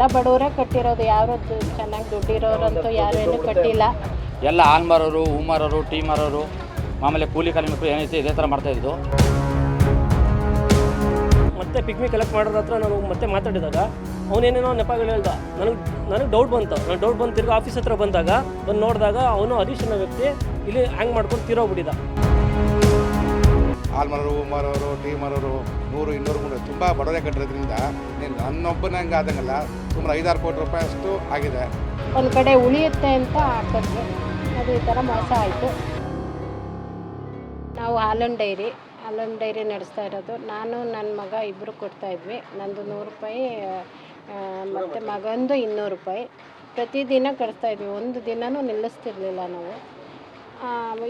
ಎಲ್ಲ ಬಡವರೇ ಕಟ್ಟಿರೋದು ಯಾರು ಚೆನ್ನಾಗಿ ದುಡ್ಡಿರೋರಂತೂ ಯಾರು ಏನು ಕಟ್ಟಿಲ್ಲ. ಎಲ್ಲ ಹಾಲ್ ಮಾರೋರು ಹೂ ಮಾರೋರು ಟೀ ಮಾರೋರು ಆಮೇಲೆ ಕೂಲಿ ಕಾರ್ಮಿಕರು ಏನೈತೆ ಇದೇ ಥರ ಮಾಡ್ತಾಯಿದ್ದು ಮತ್ತೆ ಪಿಗ್ಮಿ ಕಲೆಕ್ಟ್ ಮಾಡೋದ್ರ ಹತ್ರ ನಾನು ಮತ್ತೆ ಮಾತಾಡಿದಾಗ ಅವನೇನೇನೋ ನೆಪಗಳು ಹೇಳ್ದ. ನನಗೆ ನನಗೆ ಡೌಟ್ ಬಂತು. ನನಗೆ ಡೌಟ್ ಬಂದು ತಿರ್ಗಿ ಆಫೀಸ್ ಹತ್ರ ಬಂದಾಗ ಬಂದು ನೋಡಿದಾಗ ಅವನು ಹರೀಶ್ ಅನ್ನೋ ವ್ಯಕ್ತಿ ಇಲ್ಲಿ ಹ್ಯಾಂಗ್ ಮಾಡ್ಕೊಂಡು ತೀರೋಗ್ಬಿಟ್ಟಿದ್ದ. ಹಾಲು ಮಾರೋರು ಟೀ ಮಾರೋರು ನೂರು, ಇನ್ನೂರು ಮುನ್ನೂರು ತುಂಬ ಬಡವರೇ ಕಟ್ಟಿರೋದ್ರಿಂದ ನೀನು ನನ್ನೊಬ್ಬನಂಗೆ ಆದಂಗಲ್ಲ. ಸುಮಾರು ಐದಾರು ಕೋಟಿ ರೂಪಾಯಿ ಅಷ್ಟು ಆಗಿದೆ. ಒಂದು ಕಡೆ ಉಳಿಯುತ್ತೆ ಅಂತ ಹಾಕಿದ್ವಿ ಅದು ಈ ಥರ ಮೋಸ ಆಯಿತು. ನಾವು ಹಾಲನ್ ಡೈರಿ ಹಾಲನ್ ಡೈರಿ ನಡೆಸ್ತಾ ಇರೋದು. ನಾನು ನನ್ನ ಮಗ ಇಬ್ಬರು ಕೊಡ್ತಾಯಿದ್ವಿ ನಂದು ನೂರು ರೂಪಾಯಿ ಮತ್ತು ಮಗಂದು ಇನ್ನೂರು ರೂಪಾಯಿ. ಪ್ರತಿದಿನ ಕಳಿಸ್ತಾಯಿದ್ವಿ ಒಂದು ದಿನವೂ ನಿಲ್ಲಿಸ್ತಿರ್ಲಿಲ್ಲ ನಾವು.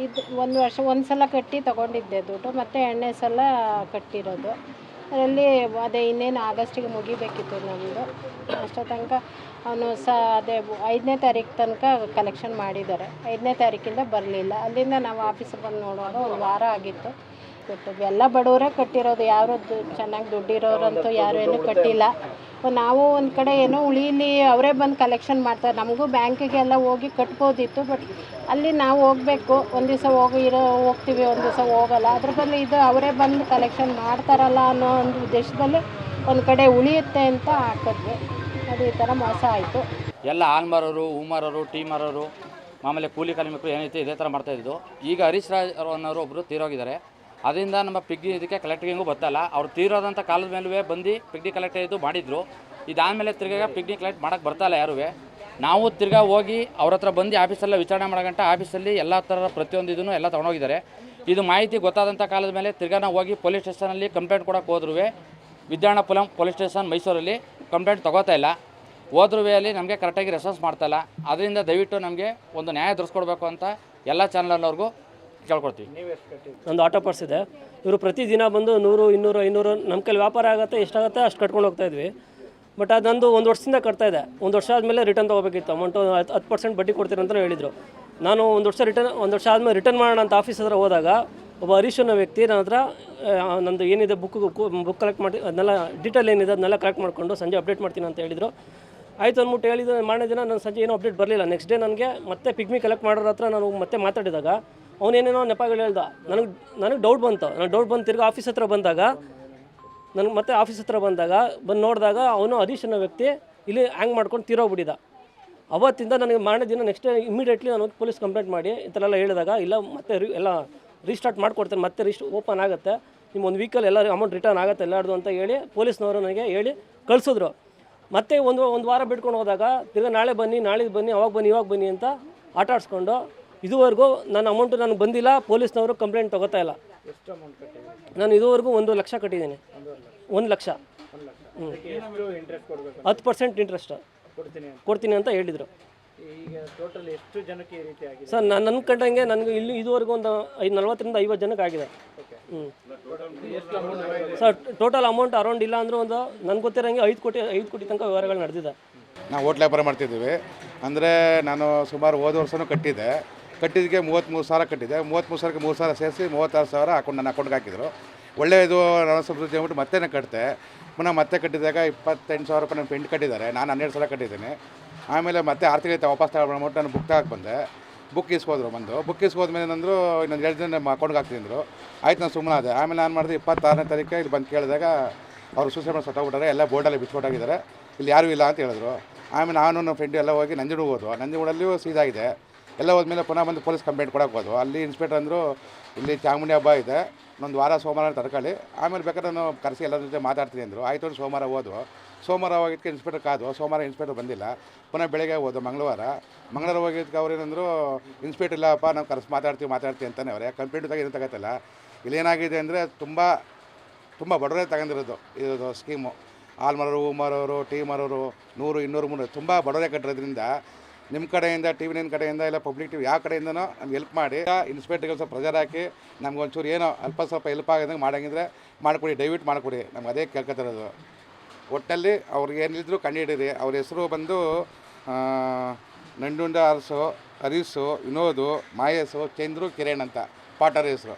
ಇದು ಒಂದು ವರ್ಷ ಒಂದು ಸಲ ಕಟ್ಟಿ ತೊಗೊಂಡಿದ್ದೆ ದುಡ್ಡು, ಮತ್ತು ಎಣ್ಣೆ ಸಲ ಕಟ್ಟಿರೋದು. ಅದರಲ್ಲಿ ಅದೇ ಇನ್ನೇನು ಆಗಸ್ಟಿಗೆ ಮುಗಿಬೇಕಿತ್ತು ನಮ್ಮದು ಅಷ್ಟೋ ತನಕ ಅವನು ಸ, ಅದೇ ಐದನೇ ತಾರೀಕು ತನಕ ಕಲೆಕ್ಷನ್ ಮಾಡಿದ್ದಾರೆ. ಐದನೇ ತಾರೀಕಿಂದ ಬರಲಿಲ್ಲ. ಅಲ್ಲಿಂದ ನಾವು ಆಫೀಸಿಗೆ ಬಂದು ನೋಡುವಾಗ ಒಂದು ವಾರ ಆಗಿತ್ತು. ಎಲ್ಲ ಬಡವರೇ ಕಟ್ಟಿರೋದು, ಯಾರು ಚೆನ್ನಾಗಿ ದುಡ್ಡಿರೋರಂತೂ ಯಾರು ಏನೂ ಕಟ್ಟಿಲ್ಲ. ನಾವು ಒಂದು ಕಡೆ ಏನೋ ಉಳೀಲಿ ಅವರೇ ಬಂದು ಕಲೆಕ್ಷನ್ ಮಾಡ್ತಾರೆ. ನಮಗೂ ಬ್ಯಾಂಕಿಗೆಲ್ಲ ಹೋಗಿ ಕಟ್ಬೋದಿತ್ತು ಬಟ್ ಅಲ್ಲಿ ನಾವು ಹೋಗಬೇಕು. ಒಂದು ದಿವಸ ಹೋಗಿ, ಇರೋ, ಹೋಗ್ತೀವಿ, ಒಂದು ದಿವಸ ಹೋಗಲ್ಲ. ಅದ್ರ ಬದಲು ಇದು ಅವರೇ ಬಂದು ಕಲೆಕ್ಷನ್ ಮಾಡ್ತಾರಲ್ಲ ಅನ್ನೋ ಒಂದು ಉದ್ದೇಶದಲ್ಲಿ ಒಂದು ಕಡೆ ಉಳಿಯುತ್ತೆ ಅಂತ ಹಾಕಿದ್ವಿ. ಅದು ಈ ಥರ ಮೋಸ ಆಯಿತು. ಎಲ್ಲ ಆಲ್ಮರರು ಮಾರೋರು ಟೀಮರರು ಆಮೇಲೆ ಕೂಲಿ ಕಾರ್ಮಿಕರು ಏನೈತೆ ಇದೇ ಥರ ಮಾಡ್ತಾಯಿದ್ದು ಈಗ ಹರೀಶ್ ರಾಜ್ ಅನ್ನೋರು ಒಬ್ಬರು ತೀರೋಗಿದ್ದಾರೆ. ಅದರಿಂದ ನಮ್ಮ ಪಿಗ್ಗಿ ಇದಕ್ಕೆ ಕಲೆಕ್ಟಿಂಗು ಗೊತ್ತಲ್ಲ. ಅವ್ರು ತೀರೋದಂಥ ಕಾಲದ ಮೇಲೂ ಬಂದು ಪಿಗ್ನಿ ಕಲೆಕ್ಟ್ ಇದು ಮಾಡಿದರು. ಇದಾದಮೇಲೆ ತಿರ್ಗಾ ಪಿಗ್ನಿ ಕಲೆಕ್ಟ್ ಮಾಡೋಕ್ಕೆ ಬರ್ತಾಯಿಲ್ಲ ಯಾರೂ ನಾವು ತಿರ್ಗಾ ಹೋಗಿ ಅವ್ರ ಹತ್ರ ಬಂದು ಆಫೀಸೆಲ್ಲ ವಿಚಾರಣೆ ಮಾಡೋಗಂಟ ಆಫೀಸಲ್ಲಿ ಎಲ್ಲ ಥರದ ಪ್ರತಿಯೊಂದು ಇದನ್ನು ಎಲ್ಲ ತೊಗೊಂಡೋಗಿದ್ದಾರೆ. ಇದು ಮಾಹಿತಿ ಗೊತ್ತಾದಂಥ ಕಾಲದ ಮೇಲೆ ತಿರ್ಗಾ ಹೋಗಿ ಪೊಲೀಸ್ ಸ್ಟೇಷನಲ್ಲಿ ಕಂಪ್ಲೇಂಟ್ ಕೊಡೋಕೆ ಹೋದ್ರೂ ವಿದ್ಯಾಣಪುರಂ ಪೊಲೀಸ್ ಸ್ಟೇಷನ್ ಮೈಸೂರಲ್ಲಿ ಕಂಪ್ಲೇಂಟ್ ತೊಗೋತಾ ಇಲ್ಲ. ಹೋದ್ರೂ ಅಲ್ಲಿ ನಮಗೆ ಕರೆಕ್ಟಾಗಿ ರೆಸ್ಪಾನ್ಸ್ ಮಾಡ್ತಾಯಿಲ್ಲ ಅದರಿಂದ ದಯವಿಟ್ಟು ನಮಗೆ ಒಂದು ನ್ಯಾಯ ಧರಿಸ್ಕೊಡ್ಬೇಕು ಅಂತ ಎಲ್ಲ ಚಾನಲ್ನವ್ರಿಗೂ ಕೇಳ್ಕೊಡ್ತೀವಿ ನಂದು ಆಟೋ ಪಾರ್ಟ್ಸ್ ಇದೆ. ಇವರು ಪ್ರತಿದಿನ ಬಂದು ನೂರು ಇನ್ನೂರು ಐನೂರು ನಮ್ಮ ಕೈಲಿ ವ್ಯಾಪಾರ ಆಗುತ್ತೆ ಎಷ್ಟಾಗುತ್ತೆ ಅಷ್ಟು ಕಟ್ಕೊಂಡು ಹೋಗ್ತಾ ಇದ್ವಿ. ಬಟ್ ಅದು ನಂದು ಒಂದು ವರ್ಷದಿಂದ ಕಟ್ತಾ ಇದೆ. ಒಂದು ವರ್ಷ ಆದಮೇಲೆ ರಿಟರ್ನ್ ತೊಗೋಬೇಕಿತ್ತು. ಅಮೌಂಟು ಹತ್ತು ಹತ್ತು ಪರ್ಸೆಂಟ್ ಬಡ್ಡಿ ಕೊಡ್ತೀರಿ ಅಂತ ಹೇಳಿದರು. ನಾನು ಒಂದು ವರ್ಷ ರಿಟರ್ನ್ ಒಂದು ವರ್ಷ ಆದಮೇಲೆ ರಿಟರ್ನ್ ಮಾಡೋಣ ಅಂತ ಆಫೀಸ್ ಹತ್ರ ಹೋದಾಗ ಒಬ್ಬ ಹರೀಶ್ ಅನ್ನೋ ವ್ಯಕ್ತಿ ನನ್ನ ಹತ್ರ ನಂದು ಏನಿದೆ ಬುಕ್ ಬುಕ್ ಕಲೆಕ್ಟ್ ಮಾಡಿ ಅದನ್ನೆಲ್ಲ ಡೀಟೇಲ್ ಏನಿದೆ ಅದನ್ನೆಲ್ಲ ಕಲೆಕ್ಟ್ ಮಾಡಿಕೊಂಡು ಸಂಜೆ ಅಪ್ಡೇಟ್ ಮಾಡ್ತೀನಿ ಅಂತ ಹೇಳಿದರು. ಆಯಿತು ಅಂದ್ಬಿಟ್ಟು ಹೇಳಿದ ಮಾರನೇ ದಿನ ನಾನು ಸಂಜೆ ಏನೂ ಅಪ್ಡೇಟ್ ಬರಲಿಲ್ಲ. ನೆಕ್ಸ್ಟ್ ಡೇ ನನಗೆ ಮತ್ತೆ ಪಿಗ್ಮಿ ಕಲೆಕ್ಟ್ ಮಾಡೋರ ಹತ್ರ ನಾನು ಮತ್ತೆ ಮಾತಾಡಿದಾಗ ಅವನೇನೇನೋ ನೆಪಗಳು ಹೇಳ್ದ. ನನಗೆ ನನಗೆ ಡೌಟ್ ಬಂತು. ನನಗೆ ಡೌಟ್ ಬಂದು ತಿರ್ಗಿ ಆಫೀಸ್ ಹತ್ರ ಬಂದಾಗ, ನನಗೆ ಮತ್ತೆ ಆಫೀಸ್ ಹತ್ರ ಬಂದಾಗ, ಬಂದು ನೋಡಿದಾಗ ಅವನು ಹರೀಶ್ ವ್ಯಕ್ತಿ ಇಲ್ಲಿ ಹ್ಯಾಂಗ್ ಮಾಡ್ಕೊಂಡು ತೀರೋಗ್ಬಿಟ್ಟಿದ್ದ ಅವತ್ತಿಂದ ನನಗೆ ಮಾಡಿದ ದಿನ ನೆಕ್ಸ್ಟ್ ಇಮಿಡಿಯೇಟ್ಲಿ ನಾನು ಪೊಲೀಸ್ ಕಂಪ್ಲೇಂಟ್ ಮಾಡಿ, ಈ ಥರ ಎಲ್ಲ ಹೇಳಿದಾಗ, ಇಲ್ಲ, ಮತ್ತೆ ರಿ ಎಲ್ಲ ರೀಸ್ಟಾರ್ಟ್ ಮಾಡಿಕೊಡ್ತೇನೆ, ಮತ್ತೆ ರೀಸ್ಟ್ ಓಪನ್ ಆಗುತ್ತೆ. ನಿಮ್ಮ ಒಂದು ವೀಕಲ್ಲಿ ಎಲ್ಲ ಅಮೌಂಟ್ ರಿಟರ್ನ್ ಆಗುತ್ತೆ ಎಲ್ಲಾರ್ದು ಅಂತ ಹೇಳಿ ಪೊಲೀಸ್ನವರು ನನಗೆ ಹೇಳಿ ಕಳಿಸಿದ್ರು. ಮತ್ತೆ ಒಂದು ಒಂದು ವಾರ ಬಿಟ್ಕೊಂಡು ಹೋದಾಗ, ತಿರ್ಗಿ ನಾಳೆ ಬನ್ನಿ ನಾಳೆ ಬನ್ನಿ, ಅವಾಗ ಬನ್ನಿ, ಇವಾಗ ಬನ್ನಿ ಅಂತ ಆಟ ಆಡಿಸ್ಕೊಂಡು ಇದುವರೆಗೂ ನನ್ನ ಅಮೌಂಟು ನನಗೆ ಬಂದಿಲ್ಲ, ಪೊಲೀಸ್ನವರು ಕಂಪ್ಲೇಂಟ್ ತೊಗೋತಾ ಇಲ್ಲ. ನಾನು ಇದುವರೆಗೂ ಒಂದು ಲಕ್ಷ ಕಟ್ಟಿದ್ದೀನಿ. ಒಂದು ಲಕ್ಷ. ಹತ್ತು ಪರ್ಸೆಂಟ್ ಇಂಟ್ರೆಸ್ಟ್ ಕೊಡ್ತೀನಿ ಅಂತ ಹೇಳಿದರು. ಸರ್ ನಾನು ನನ್ನ ಕಂಡಂಗೆ ನನಗೆ ಇಲ್ಲಿ ಇದುವರೆಗೂ ಒಂದು ಐದು ನಲ್ವತ್ತರಿಂದ ಐವತ್ತು ಜನಕ್ಕೆ ಆಗಿದೆ. ಹ್ಞೂ ಸರ್ ಟೋಟಲ್ ಅಮೌಂಟ್ ಅರೌಂಡ್ ಇಲ್ಲ ಅಂದರೂ ಒಂದು ನನಗೆ ಗೊತ್ತಿರೋಂಗೆ ಐದು ಕೋಟಿ ಐದು ಕೋಟಿ ತನಕ ವ್ಯವಹಾರಗಳು ನಡೆದಿದೆ. ನಾವು ಹೋಟ್ಲ್ ವ್ಯಾಪಾರ ಮಾಡ್ತಿದ್ದೀವಿ. ಅಂದರೆ ನಾನು ಸುಮಾರು ಹೋದ ವರ್ಷವೂ ಕಟ್ಟಿದ್ದೆ. ಕಟ್ಟಿದ್ದಕ್ಕೆ ಮೂವತ್ತ್ಮೂರು ಸಾವಿರ ಕಟ್ಟಿದೆ. ಮೂವತ್ತ್ಮೂರು ಸಾವಿರಕ್ಕೆ ಮೂರು ಸಾವಿರ ಸೇರಿಸಿ ಮೂವತ್ತಾರು ಸಾವಿರ ಅಕೌಂಟ್ ನನ್ನ ಅಕೌಂಟ್ಗೆ ಹಾಕಿದ್ರು. ಒಳ್ಳೆಯದು ನನ್ನ ಸಂಸ್ಕೃತಿ ಅಂದ್ಬಿಟ್ಟು ಮತ್ತೆ ನಾನು ಕಟ್ಟಿದೆ ಪುನಃ ಮತ್ತೆ ಕಟ್ಟಿದಾಗ ಇಪ್ಪತ್ತೆಂಟು ಸಾವಿರ ರೂಪಾಯಿ ನನ್ನ ಪೆಂಟ್ ಕಟ್ಟಿದ್ದಾರೆ. ನಾನು ಹನ್ನೆರಡು ಸಾವಿರ ಕಟ್ಟಿದ್ದೀನಿ. ಆಮೇಲೆ ಮತ್ತೆ ಆರ್ಥಿಕ ವಾಪಸ್ ತಗೊಂಡ್ಬಿಟ್ಟು ನಾನು ಬುಕ್ ತಗಕ್ಕೆ ಬಂದೆ. ಬುಕ್ ಇಸ್ಕೋದ್ರು ಬಂದು. ಬುಕ್ ಇಸ್ಕೋದ್ಮೇಲೆ ಏನಂದ್ರು ಇನ್ನೊಂದು ಎರಡು ದಿನ ನಮ್ಮ ಅಕೌಂಟ್ಗೆ ಹಾಕ್ತಿದ್ರು. ಆಯ್ತು ನಾನು ಸುಮ್ಮನೆ ಅದೇ ಆಮೇಲೆ ನಾನು ಮಾಡಿದೆ ಇಪ್ಪತ್ತಾರನೇ ತಾರೀಕು ಇಲ್ಲಿ ಬಂದು ಕೇಳಿದಾಗ ಅವರು ಸೂಸೈಡ್ ಮಾಡಿ ಎಲ್ಲ ಬೋರ್ಡಲ್ಲಿ ಬಿಚ್ಚಿಕೊಟ್ಟಾಗಿದ್ದಾರೆ ಇಲ್ಲಿ ಯಾರೂ ಇಲ್ಲ ಅಂತ ಹೇಳಿದ್ರು. ಆಮೇಲೆ ನಾನು ನನ್ನ ಫ್ರೆಂಡು ಎಲ್ಲ ಹೋಗಿ ನಂಜನಗೂಡು ಹೋದ್ರು ನಂಜನಗೂಡಲ್ಲಿಯೂ ಸೀದಾಗಿದೆ ಎಲ್ಲ ಹೋದ್ಮೇಲೆ ಪುನಃ ಬಂದು ಪೊಲೀಸ್ ಕಂಪ್ಲೇಂಟ್ ಕೊಡಕ್ಕೆ ಹೋದ್ವು. ಅಲ್ಲಿ ಇನ್ಸ್ಪೆಕ್ಟರ್ ಅಂದರು, ಇಲ್ಲಿ ಚಾಮುಂಡಿ ಹಬ್ಬ ಇದೆ ಒಂದು ವಾರ ಸೋಮವಾರ ತಡ್ಕೊಳ್ಳಿ ಆಮೇಲೆ ಬೇಕಾದ್ರೆ ನಾನು ಕರೆಸಿ ಎಲ್ಲರ ಜೊತೆ ಮಾತಾಡ್ತೀನಿ ಅಂದರು. ಆಯಿತು ಅಂತ ಸೋಮವಾರ ಹೋದ್ವು. ಸೋಮವಾರ ಹೋಗಿದ್ದಕ್ಕೆ ಇನ್ಸ್ಪೆಕ್ಟರ್ ಕಾದು, ಸೋಮವಾರ ಇನ್ಸ್ಪೆಕ್ಟರ್ ಬಂದಿಲ್ಲ. ಪುನಃ ಬೆಳಗ್ಗೆ ಹೋದು ಮಂಗಳವಾರ. ಮಂಗಳವಾರ ಹೋಗಿದ್ದಕ್ಕೆ ಅವ್ರು ಏನಂದರು, ಇನ್ಸ್ಪೆಕ್ಟರ್ ಇಲ್ಲಪ್ಪ ನಾವು ಕರೆಸಿ ಮಾತಾಡ್ತೀವಿ ಮಾತಾಡ್ತೀವಿ ಅಂತಾನೆ ಅವರೇ. ಕಂಪ್ಲೇಂಟ್ ತಗ ಏನು ಇಲ್ಲಿ ಇಲ್ಲೇನಾಗಿದೆ ಅಂದರೆ ತುಂಬ ತುಂಬ ಬಡವರೇ ತಗೊಂಡಿರೋದು ಇದು ಸ್ಕೀಮು. ಆಲ್ಮರವರು ಮಾರೋರು ಹೂ ಮಾರೋರು ಟೀ ಮಾರೋರು ನೂರು, ಇನ್ನೂರು ಮೂರು ತುಂಬ ಬಡವರೇ ಕಟ್ಟಿರೋದ್ರಿಂದ ನಿಮ್ಮ ಕಡೆಯಿಂದ ಟಿ ವಿ ನೈನ್ ಕಡೆಯಿಂದ, ಇಲ್ಲ ಪಬ್ಲಿಕ್ ಟಿವಿ ಯಾವ ಕಡೆಯಿಂದನೋ ನಮ್ಗೆ ಹೆಲ್ಪ್ ಮಾಡಿ. ಇನ್ಸ್ಪೆಕ್ಟರ್ಗೆ ಸ್ವಲ್ಪ ಪ್ರೆಜರ್ ಹಾಕಿ, ನಮ್ಗೆ ಒಂಚೂರು ಏನೋ ಅಲ್ಪ ಸ್ವಲ್ಪ ಹೆಲ್ಪ್ ಆಗೋದಂಗೆ ಮಾಡಂಗಿದ್ರೆ ಮಾಡಿಕೊಡಿ, ದಯವಿಟ್ಟು ಮಾಡಿಕೊಡಿ. ನಮ್ಗೆ ಅದೇ ಕೇಳ್ಕೊತಿರೋದು ಒಟ್ಟಲ್ಲಿ ಅವ್ರಿಗೆ ಏನಿದ್ರು ಕಂಡುಹಿಡೀರಿ ಅವ್ರ ಹೆಸರು ಬಂದು ನಂಡುಂಡ ಅರಸು ಹರೀಸು ವಿನೋದು, ಮಾಯೇಸು, ಚಂದ್ರು, ಕಿರಣ್ ಅಂತ. ಪಾಟರ್ ಹೆಸರು